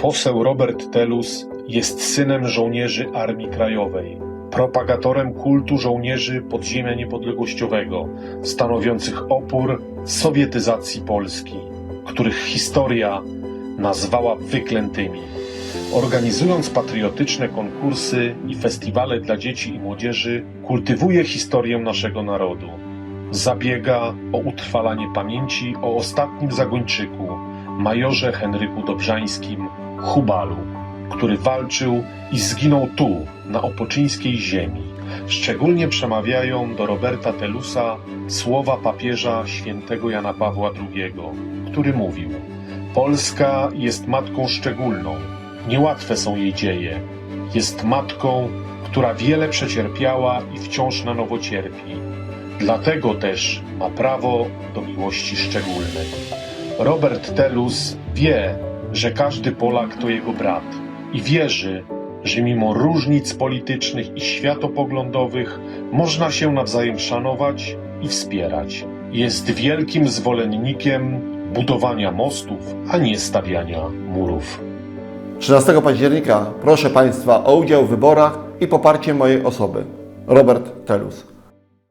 Poseł Robert Telus jest synem żołnierzy Armii Krajowej, propagatorem kultu żołnierzy podziemia niepodległościowego, stanowiących opór sowietyzacji Polski, których historia nazwała wyklętymi. Organizując patriotyczne konkursy i festiwale dla dzieci i młodzieży, kultywuje historię naszego narodu. Zabiega o utrwalanie pamięci o ostatnim zagończyku, majorze Henryku Dobrzańskim, Hubalu, który walczył i zginął tu, na opoczyńskiej ziemi. Szczególnie przemawiają do Roberta Telusa słowa papieża świętego Jana Pawła II, który mówił: Polska jest matką szczególną, niełatwe są jej dzieje. Jest matką, która wiele przecierpiała i wciąż na nowo cierpi. Dlatego też ma prawo do miłości szczególnej. Robert Telus wie, że każdy Polak to jego brat i wierzy, że mimo różnic politycznych i światopoglądowych można się nawzajem szanować i wspierać. Jest wielkim zwolennikiem budowania mostów, a nie stawiania murów. 13 października proszę Państwa o udział w wyborach i poparcie mojej osoby. Robert Telus.